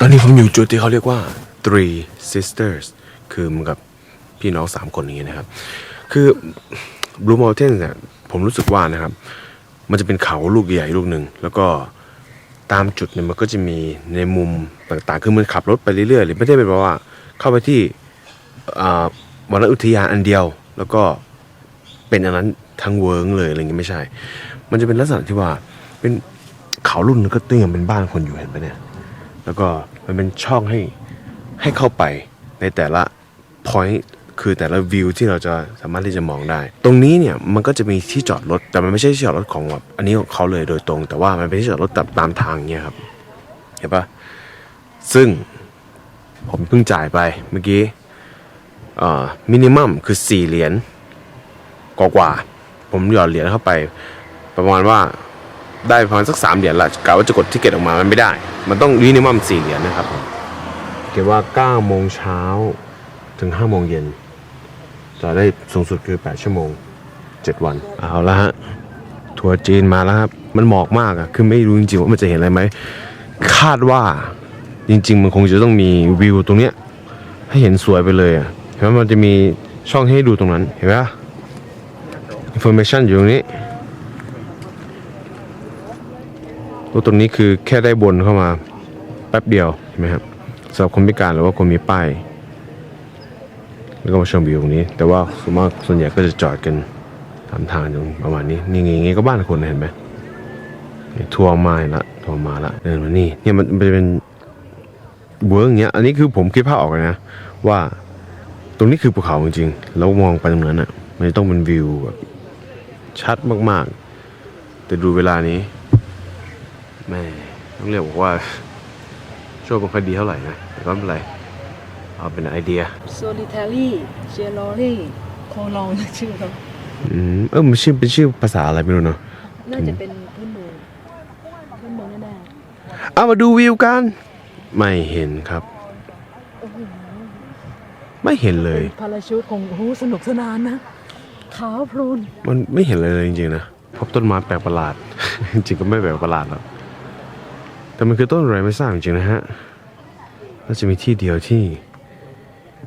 ตอนนี้ผมอยู่จุดที่เขาเรียกว่า three sisters คือเหมันกับพี่น้องสามคนอย่างเงี้ยนะครับ คือ Blue Mountain เนี่ยผมรู้สึกว่านะครับ มันจะเป็นเขาลูกใหญ่ลูกหนึ่งแล้วก็ตามจุดเนี่ยมันก็จะมีในมุมต่างๆ คือมันขับรถไปเรื่อยๆหรือไม่ได้เป็นแบบว่า เข้าไปที่อ่าวันอุทยานอันเดียว แล้วก็เป็นอันนั้นทั้งเวิร์งเลยอะไรเงี้ยไม่ใช่ มันจะเป็นลักษณะที่ว่าเป็นเขาลูกหนึงก็เตื้องเป็นบ้านคนอยู่เห็นปะเนี่ย แล้วก็มันเป็นช่องให้ให้เข้าไปในแต่ละ point คือแต่ละวิวที่เราจะสามารถที่จะมองได้ ตรงนี้เนี่ยมันก็จะมีที่จอดรถ แต่มันไม่ใช่ที่จอดรถของแบบอันนี้ของเขาเลยโดยตรง แต่ว่ามันเป็นที่จอดรถตามตามทางเนี่ยครับ เห็นปะซึ่งผมเพิ่งจ่ายไปเมื่อกี้เอ่อมินิมัมคือ 4 เหรียญกว่าๆผมหยอดเหรียญเข้าไป ประมาณว่า ได้ประมาณสักสามเหรียญละกะว่าจะกดทิเก็ตออกมามันไม่ได้ มันต้องมินิมัมสี่เหรียญนะครับเขียนว่า9โมงเช้าถึง5โมงเย็นจะได้สูงสุดคือ8ชั่วโมง7วันเอาละฮะทัวร์จีนมาแล้วครับมันหมอกมากอะคือไม่รู้จริงๆว่ามันจะเห็นอะไรไหมคาดว่าจริง ๆ มันคงจะต้องมีวิวตรงเนี้ยให้เห็นสวยไปเลยอะเห็นไหมมันจะมีช่องให้ดูตรงนั้นเห็นไหม information อยู่ตรงนี้ รถตรงนี้คือแค่ได้บนเข้ามาแป๊บเดียวเห็นไหมครับสำหรับคนพิการหรือว่าคนมีป้ายแล้วก็มาชมวิวตรงนี้ แต่ว่าส่วนมากส่วนใหญ่ก็จะจอดกันตามทางตรงประมาณนี้นี่ไงไงก็บ้านคนเห็นไหมทัวร์มาละทัวร์มาละเดินมานี่เนี่ยมันจะเป็นเวิร์กอย่างเงี้ยอันนี้คือผมคิดภาพออกเลยนะ ว่าตรงนี้คือภูเขาจริงๆแล้วมองไปตรงนั้นอะมันจะต้องเป็นวิวแบบชัดมากๆ แต่ดูเวลานี้ แม่ต้องเรียกบอกว่าโชคไม่ค่อยดีเท่าไหร่นะแต่ก็ไม่เป็นไร เอาเป็นไอเดียโซลิทารี่เจลอรี่โคลองชื่อเขาอืมเออมันชื่อเป็นชื่อภาษาอะไรไม่รู้เนาะน่าจะเป็นพื้นเมืองพื้นเมืองแน่เอามาดูวิวกัน ไม่เห็นครับๆโอ้โหไม่เห็นเลยพาราชูทคงโอ้โหสนุกสนานนะขาวพลูนมันไม่เห็นเลยเลยจริงๆนะพบต้นไม้แปลกประหลาด จริงๆก็ไม่แปลกประหลาดหรอก แต่มันคือต้นอะไรไม่ทราบจริงๆนะฮะน่าจะมีที่เดียวที่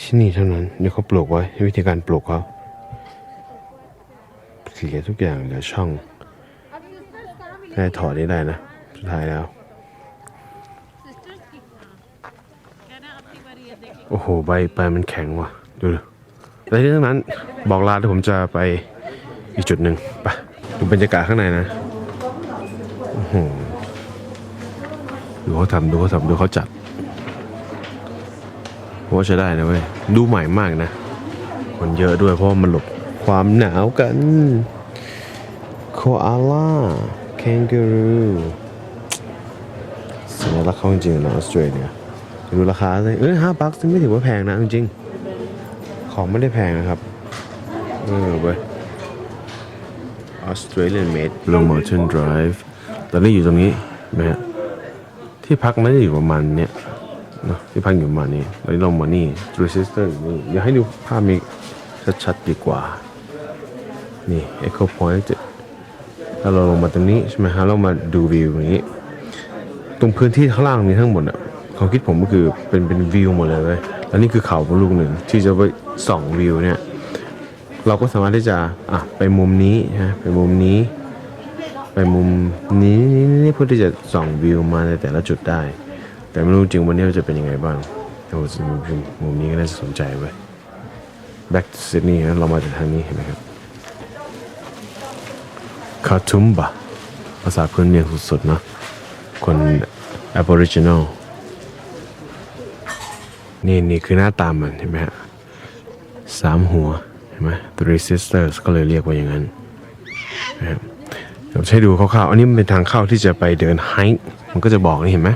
ที่นี่เท่านั้นเนี่เขาปลูกไว้วิธีการปลูกเขาเคลียทุกอย่างเหลือช่องให้ถอดนี้ได้นะสุดท้ายแล้ว โอ้โห ใบใบมันแข็งว่ะ ดูดิแต่ที่ทั้งนั้นบอกลาที่ผมจะไปอีกจุดหนึ่งไปดูบรรยากาศข้างในนะ โอ้โห ดูเขาทำดูเขาทำดูเขาจัดเพราะว่าใช้ได้นะเว้ยดูใหม่มากนะ คนเยอะด้วยเพราะว่ามันหลบความหนาวกันโคอาล่าแคนการูสัญลักษณ์เขาจริงนะออสเตรเลียดูราคาเลยเอ้ยห้าบัคไม่ถือว่าแพงนะจริงๆของไม่ได้แพงนะครับ เออเว้ย Australian made Blue Mountain Drive ตอนนี้อยู่ตรงนี้นไหมฮะ ที่พักไม่ได้อยู่ประมาณเนี้ยเนะที่พักอยู่ประมาณนี้เรามานี่ Three Sisters อยู่นี่อยากให้ดูภาพมีชัดๆดีกว่า นี่ Echo Point ถ้าเราลงมาตรงนี้ใช่ไหมฮะเรามาดูวิวอย่างนี้ ตรงพื้นที่ข้างล่างนี้ทั้งหมดอะความคิดผมก็คือเป็นเป็นวิวหมดเลยเว้ยแล้วนี่คือเขาลูกหนึ่งที่จะไปส่องวิวเนี่ย เราก็สามารถที่จะอะไปมุมนี้ฮะไปมุมนี้ ไปมุมนี้นี่นี่เพื่อที่จะส่องวิวมาในแต่ละจุดได้ แต่ไม่รู้จริงวันนี้จะเป็นยังไงบ้างแต่ว่ามุมมุมนี้ก็น่าจะสนใจเว้ย back to Sydney นะเรามาจากทางนี้เห็นไหมครับคาทุมบะภาษาพื้นเมืองสุดๆเนาะคน Aboriginal นี่นี่คือหน้าตามมันเห็นไหมฮะสามหัว เห็นไหม Three Sisters ก็เลยเรียกว่าอย่างนั้นนะครับ ให้ดูคร่าวๆอันนี้มันเป็นทางเข้าที่จะไปเดินไฮค์มันก็จะบอกนี่เห็นไหม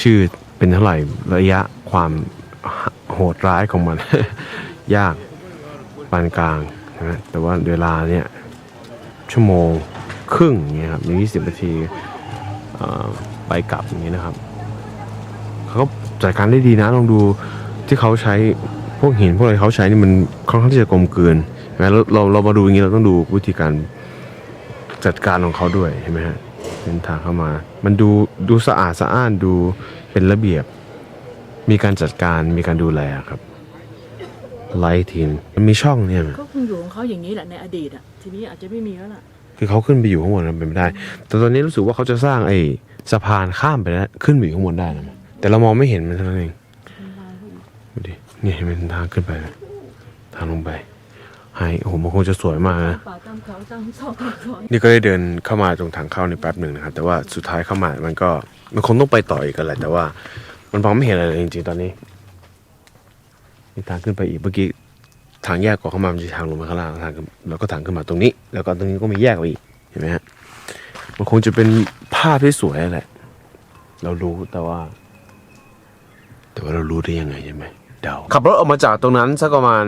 ชื่อเป็นเท่าไหร่ระยะความโหดร้ายของมัน ยากปานกลางนะแต่ว่าเวลาเนี่ยชั่วโมงครึ่งอย่างเงี้ยครับยี่สิบนาทีไปกลับอย่างเงี้นะครับเขากจัดการได้ดีนะลองดูที่เขาใช้พวกหินพวกอะไรเขาใช้นี่มันค่อนข้างที่จะกลมกลืนนะเราเราเรามาดูอย่างนี้เราต้องดูวิธีการ จัดการของเขาด้วยเห็นไหมฮะเป็นทางเข้ามา มันดูดูสะอาดสะอ้านดูเป็นระเบียบ มีการจัดการมีการดูแลครับไลท์ทีนมันมีช่องเนี่ยเขาคงอยู่ของเขาอย่างนี้แหละในอดีตอะทีนี้อาจจะไม่มีแล้วล่ะคือเขาขึ้นไปอยู่ข้างบนนั้นเป็นไม่ได้ แต่ตอนนี้รู้สึกว่าเขาจะสร้างไอ้สะพานข้ามไปแล้วขึ้นไปอยู่ข้างบนได้นะแต่เรามองไม่เห็นมันเท่านั้นเองดูดิเนี่ยเห็นเป็นทางขึ้นไปไหมทางลงไป ไฮโอ้โหมันคงจะสวยมากนะป่าตามเขาตามซอกตามซอยนี่ก็ได้เดินเข้ามาตรงทางเข้าในแป๊บหนึ่งนะครับ แต่ว่าสุดท้ายเข้ามามันก็มันคงต้องไปต่ออีกกันแหละแต่ว่า มันมองไม่เห็นอะไรเลยจริงๆตอนนี้มีทางขึ้นไปอีกเมื่อกี้ทางแยกก่อนเข้ามามันจะทางลงมาข้างล่างทางขึ้นแล้วก็ทางขึ้นมาตรงนี้ แล้วก็ตรงนี้ก็มีแยกไปอีกเห็นไหมฮะมันคงจะเป็นภาพที่สวยแหละ เรารู้แต่ว่า แต่ว่าเรารู้ได้ยังไงใช่ไหมเดาขับรถออกมาจากตรงนั้นสักประมาณ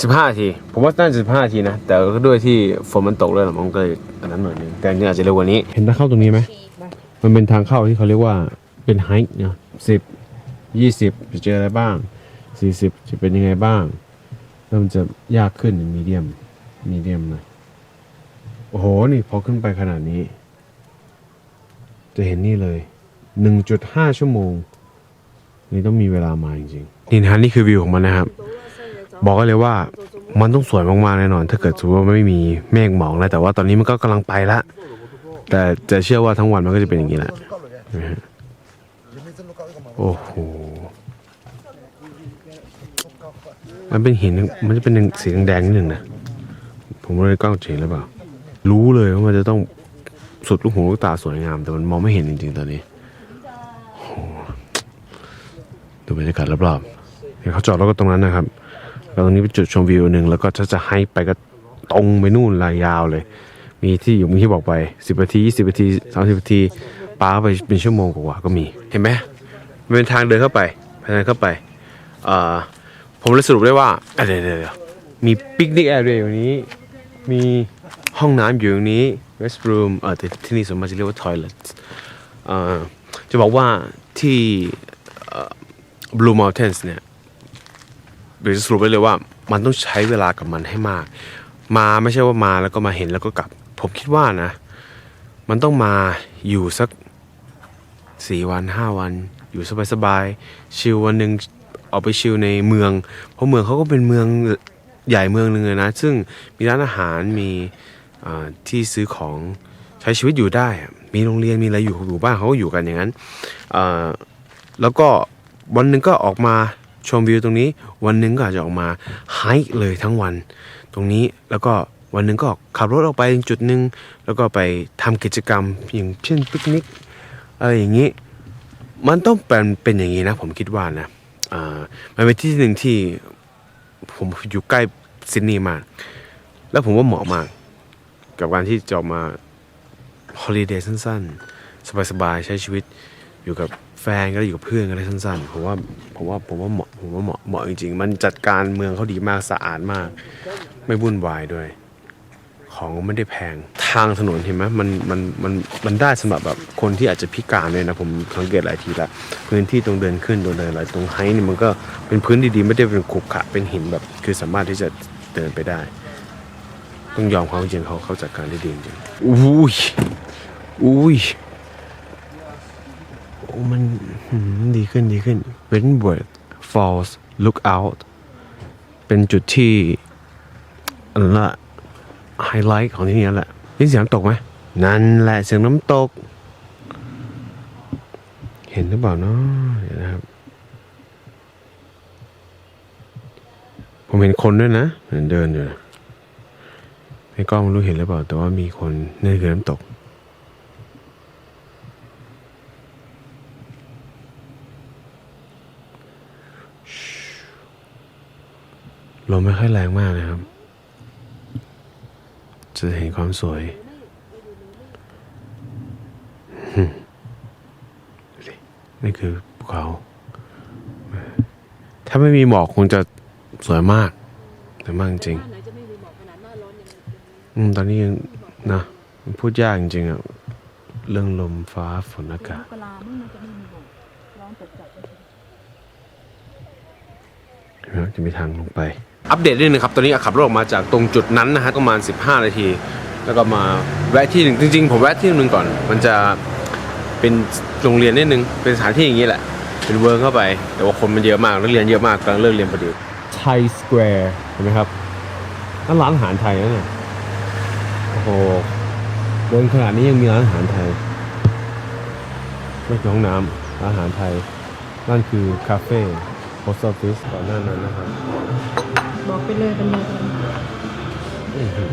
สิบห้าที ผมว่าน่าจะสิบห้าทีนะ แต่ก็ด้วยที่ฝนมันตกเลยหรอมันก็เลยอันนั้นหน่อยนึงแต่จริงๆอาจจะเร็วกว่านี้ เห็นทางเข้าตรงนี้ไหม มันเป็นทางเข้าที่เขาเรียกว่าเป็นไฮค์นะสิบยี่สิบจะเจออะไรบ้างสี่สิบจะเป็นยังไงบ้างเริ่มจะยากขึ้นมีเดียมมีเดียมหน่อยโอ้โห นี่พอขึ้นไปขนาดนี้ จะเห็นนี่เลยหนึ่งจุดห้าชั่วโมง นี่ต้องมีเวลามาจริงๆนี่นะฮะนี่คือวิวของมันนะครับ บอกกันเลยว่ามันต้องสวยมากๆแน่นอน ถ้าเกิดสมมติว่าไม่มีเมฆหมอกแล้วแต่ว่าตอนนี้มันก็กำลังไปละแต่จะเชื่อว่าทั้งวันมันก็จะเป็นอย่างนี้แหละนะฮะโอ้โหมันเป็นหินมันจะเป็นสีแดงนิดหนึ่งนะผมไม่ได้กล้องเฉยหรือเปล่า รู้เลยว่ามันจะต้องสุดลูกหูลูกตาสวยงาม แต่มันมองไม่เห็นจริงๆตอนนี้โอ้ดูบรรยากาศรอบๆเดี๋ยวเขาจอดรถก็ตรงนั้นนะครับ ตรงนี้เป็นจุดชมวิวหนึ่งแล้วก็ถ้าจะให้ไปก็ตรงไปนู่นลายยาวเลย มีที่อยู่มื่อกี้บอกไปสิบนาทียี่สิบนาทีสามสิบนาทีป้าไปเป็นชั่วโมงกว่าก็มีเห็นไหมมันเป็นทางเดินเข้าไปทางเดินเข้าไปเอ่อผมเลยสรุปได้ว่าอะเดี๋ยวเดี๋ยวมีปิกนิกแอเรียอยู่นี้ มีห้องน้ำอยู่ตรงนี้ restroom เออแต่ที่นี่สมมติจะเรียกว่า toilet เอ่อจะบอกว่าที่เอ่อ Blue Mountains เนี่ย เดี๋ยสรุปไว้เลยว่ามันต้องใช้เวลากับมันให้มาก มาไม่ใช่ว่ามาแล้วก็มาเห็นแล้วก็กลับ ผมคิดว่านะ มันต้องมาอยู่สักสี่วันห้าวัน อยู่สบายๆชิลวันหนึ่งออกไปชิลในเมือง เพราะเมืองเขาก็เป็นเมืองใหญ่เมืองหนึ่งเลยนะ ซึ่งมีร้านอาหารมีที่ซื้อของใช้ชีวิตอยู่ได้ มีโรงเรียนมีอะไรอยู่อยู่บ้านเขาก็อยู่กันอย่างนั้นแล้วก็วันหนึ่งก็ออกมา ชมวิวตรงนี้วันหนึ่งก็อาจจะออกมาไฮเลยทั้งวัน ตรงนี้แล้วก็วันหนึ่งก็ขับรถออกไปจุดหนึ่งแล้วก็ไปทำกิจกรรมอย่างเช่นปิกนิกอะไรอย่างนี้ มันต้องเป็นเป็นอย่างนี้นะ ผมคิดว่านะอ่ามันเป็นที่หนึ่งที่ผมอยู่ใกล้ซิดนีย์มาก แล้วผมว่าเหมาะมาก กับการที่จะออกมาฮอลิเดย์สั้นๆ สบายๆ ใช้ชีวิตอยู่กับ แฟนก็ได้อยู่กับเพื่อนก็ได้สั้นๆผมว่าผมว่าผมว่าเหมาะผมว่าเหมาะเหมาะจริงๆ มันจัดการเมืองเขาดีมากสะอาดมาก ไม่วุ่นวายด้วย ของไม่ได้แพงทางถนนเห็นไหมมันมันมันมันได้สำหรับแบบคนที่อาจจะพิการเลยนะผมสังเกตหลายทีละพื้นที่ตรงเดินขึ้นตรงเดินอะไรตรงไฮนี่มันก็เป็นพื้นดีๆ ไม่ได้เป็นขรุขระเป็นหินแบบ คือสามารถที่จะเดินไปได้ ต้องยอมเขาจริงเขาเขาจัดการได้ดีจริงอุ้ยอุ้ย มันดีขึ้นดีขึ้น Wentworth Falls Lookout เป็นจุดที่อันนั้นละไฮไลท์ของที่นี่แหละนี่เสียงน้ำตกไหม นั่นแหละเสียงน้ำตก เห็นหรือเปล่าเนาะเดี๋ยวนะครับ ผมเห็นคนด้วยนะเห็นเดินอยู่นะในกล้องไม่รู้เห็นหรือเปล่า แต่ว่ามีคนนี่คือน้ำตก ลมไม่ค่อยแรงมากนะครับ จะเห็นความสวยนี่คือภูเขา ถ้าไม่มีหมอกคงจะสวยมากสวยมากจริงหน้าไหนจะไม่มีหมอกขนาดหน้าร้อนยังไงๆอืมตอนนี้ยังนะพูดยากจริงๆอะเรื่องลมฟ้าฝนอากาศจะมีทางลงไป อัปเดตนิดนึงครับ ตอนนี้ขับรถออกมาจากตรงจุดนั้นนะฮะประมาณ 15 นาที แล้วก็มาแวะที่หนึ่งจริง ๆ ผมแวะที่หนึ่งก่อน มันจะเป็นโรงเรียนนิดนึง เป็นสถานที่อย่างนี้แหละ เป็นเวิร์กเข้าไป แต่ว่าคนมันเยอะมากนักเรียนเยอะมากกำลังเลิกเรียนพอดีไทยสแควร์เห็นไหมครับนั่นร้านอาหารไทยนะเนี่ยโอ้โหเดินขนาดนี้ยังมีร้านอาหารไทยไม่ใช่ห้องน้ำร้านอาหารไทยนั่นคือคาเฟ่ โพสต์ออฟฟิศก่อนหน้านั้นนะครับบอกไปเลยเป็นเบอร์โทรอื้อหือ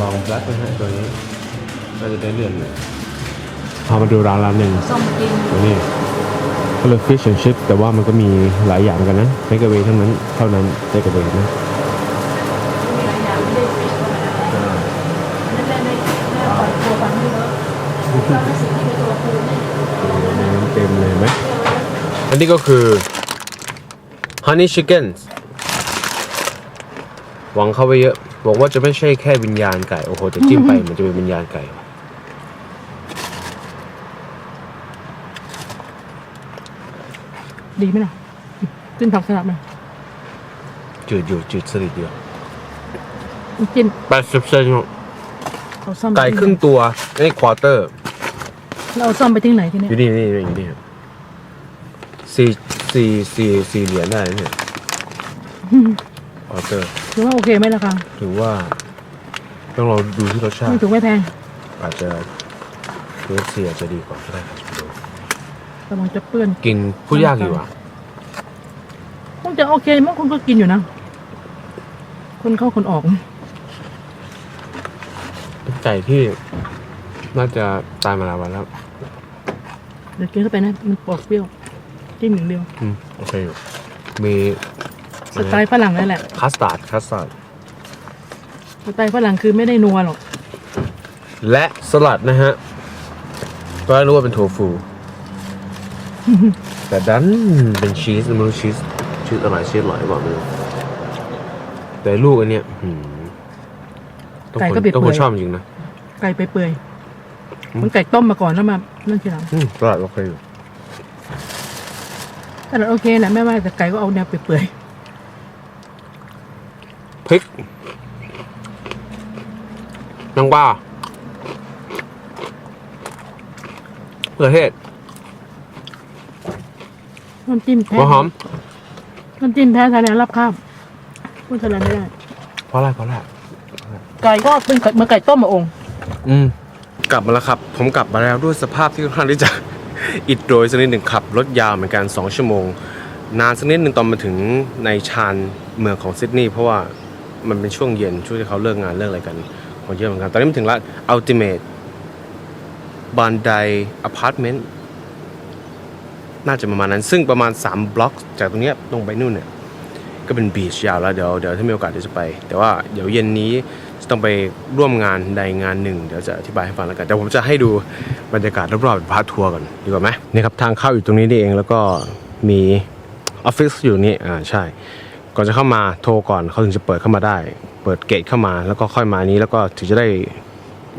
ลองแบล็คนะฮะตัวนี้น่าจะได้เลื่อนเลยพามาดูร้านร้านหนึ่งซ่อมกินตัวนี้ก็เลย fish and chips แต่ว่ามันก็มีหลายอย่างเหมือนกันนะ take away เท่านั้นเท่านั้น take away นะ มีหลายอย่างไม่ได้ฟิชไม่ได้ไม่ไม่ปล่อยตัวฟังไม่เยอะเราเป็นสิ่งที่เป็นตัวคูเนี่ย เต็มเลยไหมอั นนี้ก็คือ honey chicken หวังเข้าไปเยอะ บอกว่าจะไม่ใช่แค่วิญญาณไก่ โอ้โหแต่จิ้มไปมันจะเป็นวิญญาณไก่ ดีไหมล่ะจิ้มผักสลัดไหมจืดอยู่จืดสลิดเดียวจิ้มแปดสิบเซนเอาซ่อมไก่ครึ่งตัวนี่ควอเตอร์ เราเอาซ่อมไปที่ไหนทีเนี้อยยู่นี่นี่อยู่นี่ครับ สี่สี่สี่สี่เหรียญได้นะเนี่ยควอเตอร์ถือว่าโอเคไหมล่ะคะถือว่า ต้องเราดูที่รสชาไม่ติถูกไม่แพง อาจจะเคสเสียจะดีกว่าก็ได้ครับคุณดูกำลังจะเปื้อนกินพูดยากอยู่อะคงจะโอเคมั้งคุณก็กินอยู่นะ คนเข้าคนออกเป็นไก่ที่น่าจะตายมาหลายวันแล้ว เดี๋ยวกินเข้าไปนะ มันปอกเปรี้ยว จิ้มอย่างเดียว อืมโอเคอยู่มีสไตล์ฝรั่งนั่นแหละ คัสตาร์ดคัสตาร์ดสไตล์ฝรั่งคือไม่ได้นัวหรอก และสลัดนะฮะก็รู้ว่าเป็นโทฟู แต่ดันเป็นชีสไม่รู้ชีสชีสอร่อยชีสอร่อยหรือเปล่าไม่รู้แต่ลูกอันเนี้ยหืมต้องไก่คนก็เปื่อยๆต้องคนชอบจริงๆนะ ไก่ไปเปื่อยๆมันไก่ต้มมาก่อนแล้วมานั่นทีหลัง อืมสลัดโอเคอยู่ แต่เราโอเคนะแม่ว่าแต่ไก่ก็เอาแนวเปื่อยพริกนังบ้าเขือเทศๆน้ำจิ้มแพ้หัวหอม น้ำจิ้มแพ้ทานแล้วรับข้ามพูดทานไม่ได้เพราะอะไรเพราะอะไร ไก่ก็เป็นไก่เหมือนไก่ต้มมาองค์ อืม กลับมาแล้วครับ ผมกลับมาแล้วด้วยสภาพที่ค่อนข้างที่จะ อิดโรยสักนิดหนึ่งขับรถยาวเหมือนกัน2ชั่วโมง นานสักนิดหนึ่งตอนมาถึงในชานเมืองของซิดนีย์เพราะว่ามันเป็นช่วงเย็นช่วงที่เขาเลิกงานเลิกอะไรกันคนเยอะเหมือนกัน ตอนนี้มาถึงร้าน Ultimate บันไดอพาร์ตเมนต์น่าจะประมาณนั้น ซึ่งประมาณ 3 บล็อก จากตรงนี้ลงไปนู่นเนี่ย ก็เป็นบีชยาวแล้ว เดี๋ยวเดี๋ยวถ้ามีโอกาสเดี๋ยวจะไป แต่ว่าเดี๋ยวเย็นนี้ ต้องไปร่วมงานใดงานหนึ่งเดี๋ยวจะอธิบายให้ฟังแล้วกันแต่ผมจะให้ดูบรรยากาศรอบๆเป็นพาร์ททัวร์ก่อนดีกว่าไหมนี่ครับทางเข้าอยู่ตรงนี้นี่เองแล้วก็มีออฟฟิศอยู่นี่อ่าใช่ ก่อนจะเข้ามาโทรก่อนเขาถึงจะเปิดเข้ามาได้ เปิดเกตเข้ามาแล้วก็ค่อยมานี้แล้วก็ถึงจะได้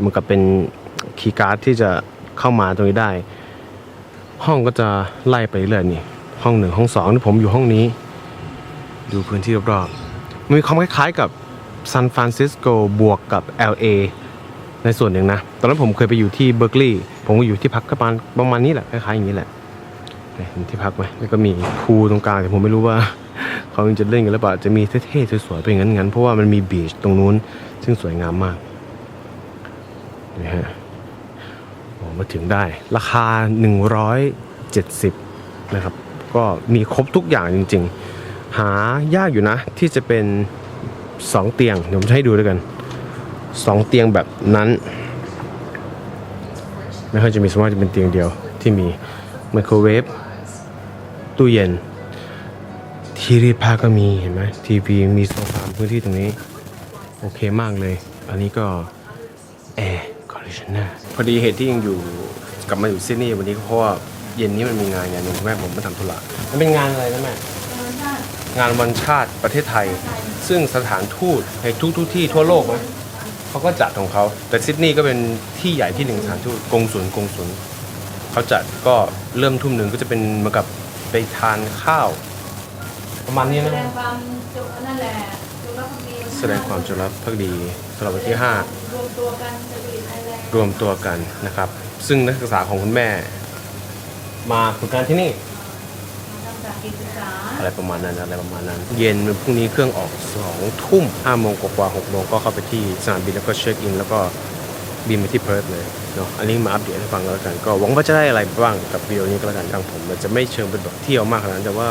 มือนกับเป็นคีย์การ์ดที่จะเข้ามาตรงนี้ได้ ห้องก็จะไล่ไปเรื่อยนี่ห้องหนึ่งห้องสองที่ผมอยู่ห้องนี้ ดูพื้นที่รอบๆมันมีความคล้ายๆกับ ซานฟรานซิสโกบวกกับ LA ในส่วนหนึ่งนะ ตอนนั้นผมเคยไปอยู่ที่เบอร์กลีย์ผมก็อยู่ที่พักประมาณประมาณนี้แหละคล้ายๆอย่างนี้แหละเห็นที่พักไหมแล้วก็มีพูตรงกลางแต่ผมไม่รู้ว่าเขาจะเล่นกันหรือเปล่าจะมีเท่ๆสวยๆเป็นงั้นๆเพราะว่ามันมีบีชตรงนู้น ซึ่งสวยงามมากนี่ฮะโอ้มาถึงได้ราคา 170 นะครับ ก็มีครบทุกอย่างจริง ๆ หายากอยู่นะที่จะเป็น สองเตียงเดี๋ยวผมจะให้ดูด้วยกันสองเตียงแบบนั้นไม่ค่อยจะมีสมมติจะเป็นเตียงเดียวที่มีไมโครเวฟตู้เย็น ที่รีดผ้าก็มีเห็นไหมทีวีมีโซฟาพื้นที่ตรงนี้ โอเคมากเลย อันนี้ก็แอร์คอนดิชเนอร์พอดีเหตุที่ยังอยู่กลับมาอยู่ซิดนีย์วันนี้ก็เพราะว่าเย็นนี้มันมีงานงานหนึ่งแม่ผมมาทำธุระมันเป็นงานอะไรนะแม่งานวันชาติประเทศไทย ซึ่งสถานทูตในทุกทุกๆที่ทั่วโลกนะเขาก็จัดของเขาแต่ซิดนีย์ก็เป็นที่ใหญ่ที่หนึ่งสถานทูตกงสุลกงสุลเขาจัดก็เริ่มทุ่มหนึ่งก็จะเป็นเหมือนกับไปทานข้าว ประมาณนี้นะแสดงความจงนั่นแหละจงรักภักดีแสดงความจงรักภักดีสำหรับวันที่ห้ารวมตัวกันเซอร์วิสไทยแลนด์รวมตัวกันนะครับ ซึ่งนักศึกษาของคุณแม่ มาฝึกงานที่นี่ ทำจากกิจศึกษา อะไรประมาณนั้นอะไรประมาณนั้น เย็นพรุ่งนี้เครื่องออกสองทุ่มห้าโมงกว่าๆหกโมงก็เข้าไปที่สนามบินแล้วก็เช็คอินแล้วก็บินไปที่เพิร์ธเลยเนาะอันนี้มาอัปเดตให้ฟังแล้วกัน ก็หวังว่าจะได้อะไรบ้างกับวิดีโอนี้ก็แล้วกันทางผมมันจะไม่เชิงเป็นแบบเที่ยวมากขนาดนั้นแต่ว่า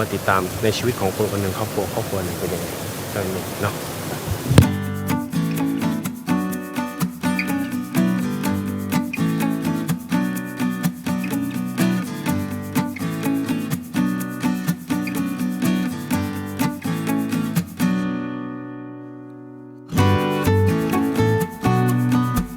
มาติดตามในชีวิตของคนคนหนึ่งครอบครัวครอบครัวหนึ่งเป็นยังไงเท่านั้นเองเนาะ